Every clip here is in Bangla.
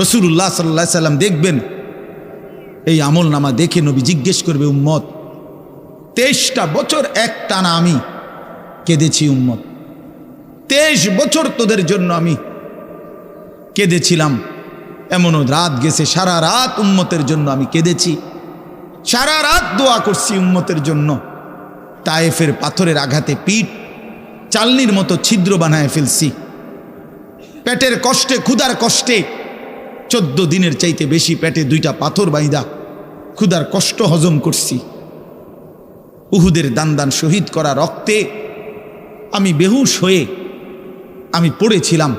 রসুল্লাহ সাল্লাহ সাল্লাম দেখবেন, এই আমল নামা দেখে নবী জিজ্ঞেস করবে, উম্মত, তেইশটা বছর এক টানা আমি কেঁদেছি উম্মত। তেইশ বছর তোদের জন্য আমি কেঁদেছিলাম। এমনও রাত গেছে, সারা রাত উম্মতের জন্য আমি কেঁদেছি। সারা রাত দোয়া করছি উম্মতের জন্য। তায়েফের পাথরের আঘাতে পিঠ চালনির মতো ছিদ্র বানায় ফেলছি। পেটের কষ্টে, ক্ষুধার কষ্টে চোদ্দ দিনের চাইতে বেশি পেটে দুইটা পাথর বাইদা ক্ষুধার কষ্ট হজম করছি। উহুদের দান দান শহীদ করা রক্তে আমি বেহুশ হয়ে আমি পড়েছিলাম।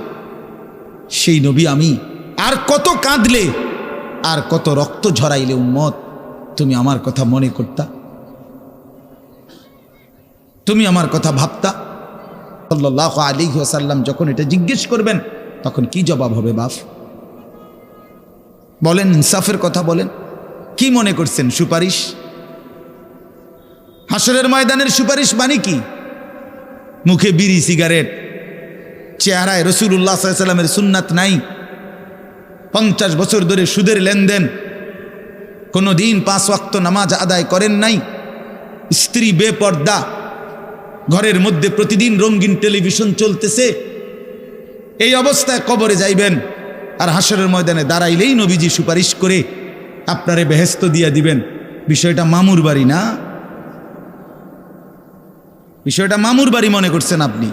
সেই নবী আমি। আর কত কাঁদলে, আর কত রক্ত ঝরাইলে উম্মত, তুমি আমার কথা মনে করতা? তুমি আমার কথা ভাবতা? সাল্লাহ আলী ওসাল্লাম যখন এটা জিজ্ঞেস করবেন, তখন কি জবাব হবে বাপ? বলেন, ইনসাফের কথা বলেন। কি মনে করছেন, সুপারিশ? হাসরের ময়দানের সুপারিশ মানে কি? মুখে বিড়ি, সিগারেট, চেহারায় রসুল্লাহ সাল্লামের সুন্নাত নাই। পঞ্চাশ বছর ধরে সুদের লেনদেন। কোনো দিন পাঁচ ওয়াক্ত নামাজ আদায় করেন নাই। স্ত্রী বেপর্দা। ঘরের মধ্যে প্রতিদিন রঙিন টেলিভিশন চলতেছে। এই অবস্থায় কবরে যাইবেন। আর হাসরের ময়দানে দাঁড়াইলেই নবীজি সুপারিশ করে আপনারে বেহেস্ত দিয়া দিবেন। বিষয়টা মামুর বাড়ি না? বিষয়টা মামুর বাড়ি মনে করছেন আপনি?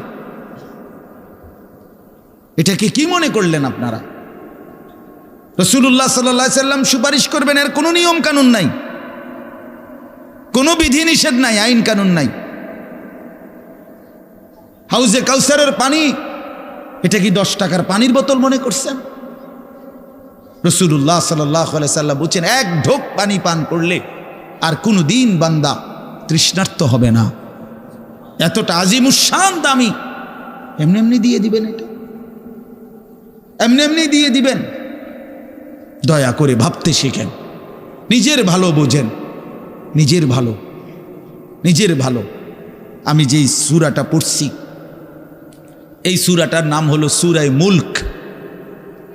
এটাকে কি মনে করলেন আপনারা? রসুল্লাহ সাল্লা সাল্লাম সুপারিশ করবেন, এর কোনো নিয়ম কানুন নাই। কোনো বিধি নিষেধ নাই, আইন কানুন নাই। হাউজে কাউসারের পানি, এটা কি দশ টাকার পানির বোতল মনে করছেন? রসুল্লাহ সাল্লাহ সাল্লাম বলছেন, এক ঢোক পানি পান করলে আর কোনো দিন বান্দা তৃষ্ণার্ত হবে না। এতটা আজিমুসান দামি। এমনি এমনি দিয়ে দিবেন এটা। এমনি এমনি দিয়ে দিবেন। দয়া করে ভাবতে শেখেন। নিজের ভালো বোঝেন। নিজের ভালো। নিজের ভালো। আমি যেই সুরাটা পড়ছি, এই সুরাটার নাম হলো সুরায় মুল্ক।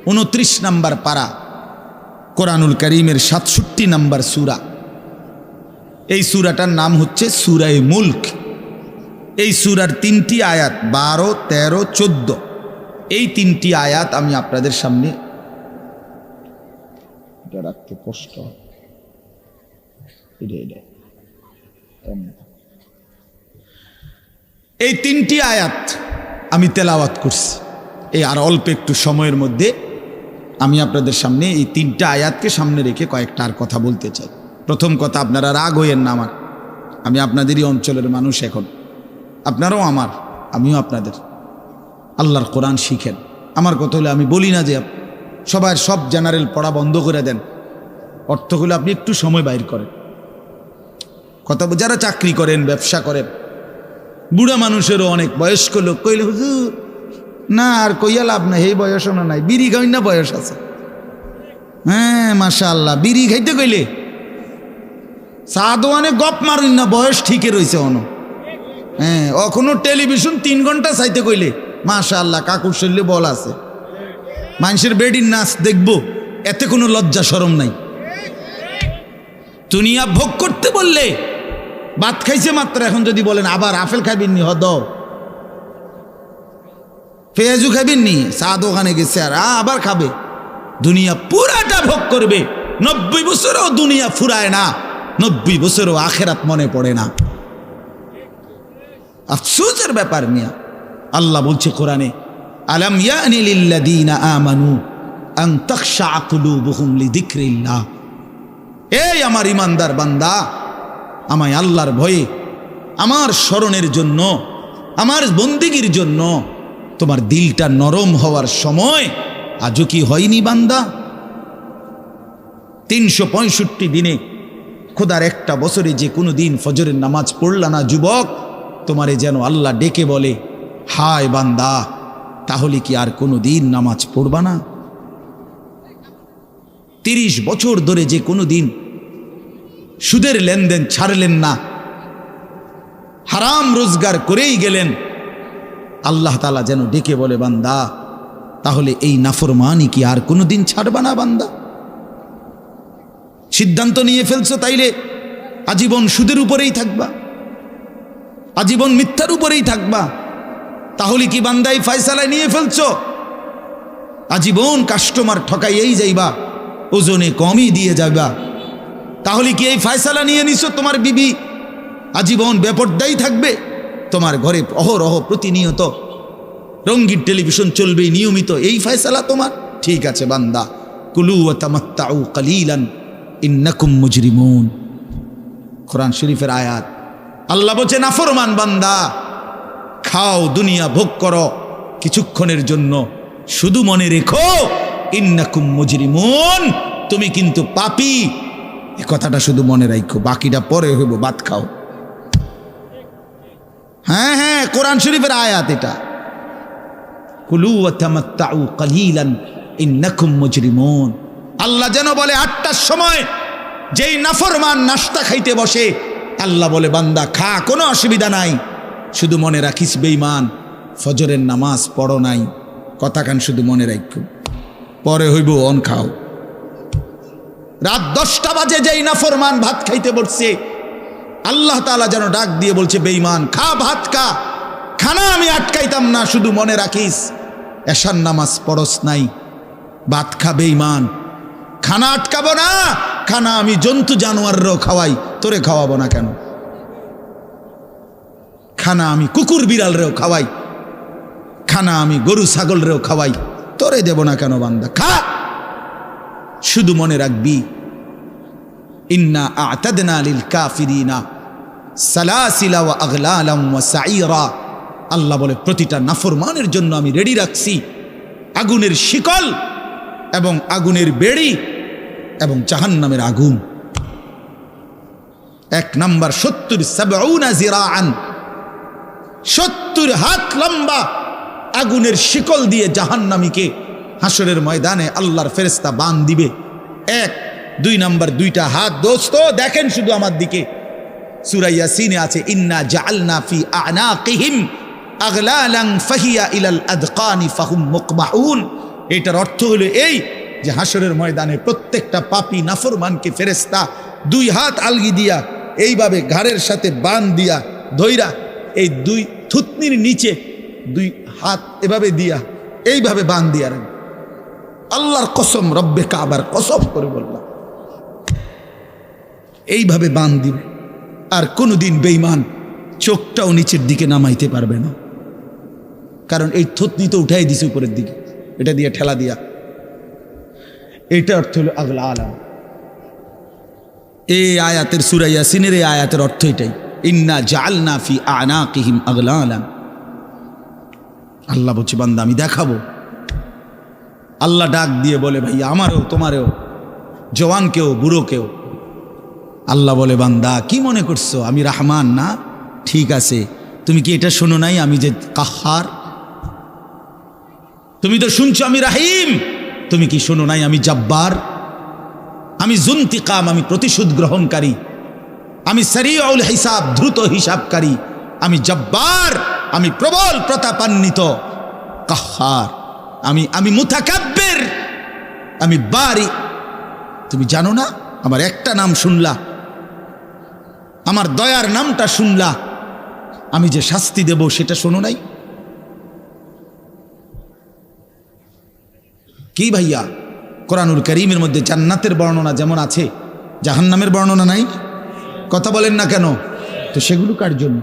উনত্রিশ নাম্বার পারা। কোরআনুল করিমের সাতষট্টি নাম্বার সুরা। এই সুরাটার নাম হচ্ছে সুরায় মুল্ক। এই সুরার তিনটি আয়াত, বারো, তেরো, চোদ্দ। এই তিনটি আয়াত আমি আপনাদের সামনে এটা এই তিনটি আয়াত আমি তেলাওয়াত করছি। এই আর অল্প একটু সময়ের মধ্যে আমি আপনাদের সামনে এই তিনটা আয়াতকে সামনে রেখে কয়েকটা আর কথা বলতে চাই। প্রথম কথা, আপনারা রাগ হইয়েন না আমার। আমি আপনাদেরই অঞ্চলের মানুষ এখন। আপনারাও আমার, আমিও আপনাদের। আল্লাহর কোরআন শিখেন। আমার কথা হলে আমি বলি না যে সবার সব জেনারেল পড়া বন্ধ করে দেন। অর্থগুলো আপনি একটু সময় বাইর করেন। কথা যারা চাকরি করেন, ব্যবসা করেন, বুড়া মানুষেরও অনেক বয়স্ক লোক কইলে, হুজুর না, আর কইয়া লাভ নাই, এই বয়সও না নাই। বিড়ি খাই না, বয়স আছে। হ্যাঁ মাসা আল্লাহ বিড়ি খাইতে কইলে। সাদওয়ানে গপ মারুন না, বয়স ঠিকই রয়েছে অন। হ্যাঁ অখনো টেলিভিশন তিন ঘণ্টা চাইতে কইলে মাশা আল্লাহ কাকুর শরীরে বল আছে। মানুষের বেডির নাচ দেখব, এতে কোনো লজ্জা সরম নাই। দুনিয়া ভোগ করতে বললে, ভাত খাইছে মাত্র, এখন যদি বলেন, আবার আপেল খাইবেন নি হদ পেঁয়াজু খাইবেন নি চা দোকানে গেছে আর আবার খাবে। দুনিয়া পুরাটা ভোগ করবে। নব্বই বছরও দুনিয়া ফুরায় না। নব্বই বছরও আখেরাত মনে পড়ে না। আফসোসের ব্যাপার মিয়া। আল্লাহ বলছে কোরআনে, আলাম ইয়ানি লিল্লাযীনা আমানু আন তাখশা কুলুবুহুম লিযিকরিল্লাহ। এই আমার ইমানদার বান্দা, আমায় আল্লাহর ভয়ে, আমার স্মরণের জন্য, আমার বন্দিগির জন্য তোমার দিলটা নরম হওয়ার সময় আজও কি হয়নি বান্দা? তিনশো পঁয়ষট্টি দিনে খোদার একটা বছরে যে কোনো দিন ফজরের নামাজ পড়লা না যুবক, তোমারে যেন আল্লাহ ডেকে বলে, হায় বান্দা, তাহলে কি আর কোনো দিন নামাজ পড়বা না? তিরিশ বছর ধরে যে কোনো দিন সুদের লেনদেন ছাড়লেন না, হারাম রোজগার করেই গেলেন আল্লাহ তালা যেন ডেকে বলে, বান্দা, তাহলে এই নাফরমানি কি আর কোনো দিন ছাড়বা না বান্দা? সিদ্ধান্ত নিয়ে ফেলছো তাইলে আজীবন সুদের উপরেই থাকবা। আজীবন মিথ্যার উপরেই থাকবা। তাহলে কি বান্দাই ফয়সালায় নিয়ে ফেলছো? আজীবন কাস্টমার ঠকাইয়েই যাইবা, ওজনে কমই দিয়ে যাবা তাহলে কি এই ফয়সালা নিয়ে নিছো তোমার বিবি? আজীবন বেপরদাই থাকবে? তোমার ঘরে অহরহ প্রতিনিয়ত রঙ্গিন টেলিভিশন চলবে নিয়মিত। এই ফয়সালা তোমার? ঠিক আছে বান্দা। কুলু তামাত্তাউ কালিলান, ইন্নাকুম মুজরিমুন। কোরআন শরীফের আয়াত। আল্লাহ বলছে নাফরমান বান্দা, খাও, দুনিয়া ভোগ করো কিছুক্ষণের জন্য। শুধু মনে রেখো, ইন্নাকুম মুজরিমুন, তুমি কিন্তু পাপি। এ কথাটা শুধু মনে রাখো বাকিটা পরে হইব ভাত খাও। হ্যাঁ হ্যাঁ কোরআন শরীফের আয়াত এটা। কুলু ওয়াতামাত্তাউ কালিলান ইন্নাকুম মুজরিমুন। আল্লাহ যেন বলে আটটার সময় যেই নাফরমান নাস্তা খাইতে বসে, আল্লাহ বলে, বান্দা, খা, কোনো অসুবিধা নাই। শুধু মনে রাখিস বেইমান ফজরের নামাজ পড়ো নাই। কথাখান শুধু মনে রাখ পরে হইব, অন খাও। রাত দশটা বাজে যেই নাফরমান ভাত খাইতে বসছে আল্লাহ তাআলা যেন ডাক দিয়ে বলছে বেইমান খা, ভাত খা। খানা আমি আটকাইতাম না, শুধু মনে রাখিস, এশার নামাজ পড়স নাই। ভাত খা বেইমান খানা আটকাবো না, খানা আমি জন্তু জানোয়াররাও খাওয়াই, তোরে খাওয়াবো না কেন? খানা আমি কুকুর বিড়ালরেও খাওয়াই, খানা আমি গরু ছাগলরেও খাওয়াই, তোরে দেব না কেন বান্দা? খা। শুধু মনে রাখবি, ইন্না আতাদনা লিল কাফিরিনা। সালাসিলা সাইরা আল্লাহ বলে, প্রতিটা নাফরমানের জন্য আমি রেডি রাখছি। আগুনের শিকল এবং আগুনের বেড়ি এবং জাহান্নামের আগুন। এক নাম্বার, সত্তর জিরাআন। সত্তর হাত লম্বা আগুনের শিকল দিয়ে জাহান্নামীকে হাসরের ময়দানে আল্লাহর ফেরেস্তা বান দিবে। এক, দুই নাম্বার, দুইটা হাত, দোস্ত, দেখেন শুধু আমার দিকে। সুরাইয়া সিনে আছে, ইন্না জাআলনা ফি আনাকিহিম আগলালাং ফাহিয়া ইলাল আদকানি ফাহুম মুকমাহুন এটার অর্থ হলো এই যে হাসরের ময়দানে প্রত্যেকটা পাপি, নাফরমানকে ফেরেস্তা দুই হাত আলগি দিয়া, এইভাবে ঘাড়ের সাথে বান দিয়া ধৈরা এই দুই থুতনির নিচে দুই হাত এভাবে দিয়া এইভাবে বান দিয়া রাখবে আল্লাহর কসম, রব্বে কাবার কসম করে বললাম। এইভাবে বান দিবে। আর কোনোদিন বেইমান চোখটাও নিচের দিকে নামাইতে পারবে না। কারণ এই থুতনি তো উঠাই দিছে উপরের দিকে। এটা দিয়ে ঠেলা দিয়া। এটা অর্থ হলো আগলা আলাম। এই আয়াতের সুরাইয়া সিনের এই আয়াতের অর্থ এটাই। ইন্না জালনা ফি আনা কিহিম আগলা আলাম। আল্লাহ বলছে, বান্দা, আমি দেখাবো। আল্লাহ ডাক দিয়ে বলে ভাই আমারও, তোমারও, জওয়ানকেও, বুড়োকেও আল্লাহ বলে, বান্দা, কি মনে করছ? আমি রাহমান না? ঠিক আছে। তুমি কি এটা শোনো নাই আমি যে কাহার? তুমি তো শুনছো আমি রাহিম। তুমি কি শোনো নাই আমি জব্বার? আমি জুন্তিকাম, আমি প্রতিশোধ গ্রহণকারী। আমি সারিউল হিসাব, দ্রুত হিসাবকারী। আমি জব্বার, আমি প্রবল প্রতাপান্বিত। কাহার, আমি আমি মুথাকাব্যের আমি বারি তুমি জানো না? আমার একটা নাম শুনলা। আমার দয়ার নামটা শুনলা। আমি যে শাস্তি দেব সেটা শোনো নাই। কি ভাইয়া? কোরআনুল করিমের মধ্যে জান্নাতের বর্ণনা যেমন আছে, জাহান্নামের বর্ণনা নাই? কথা বলেন না কেন? তো সেগুলো কার জন্য?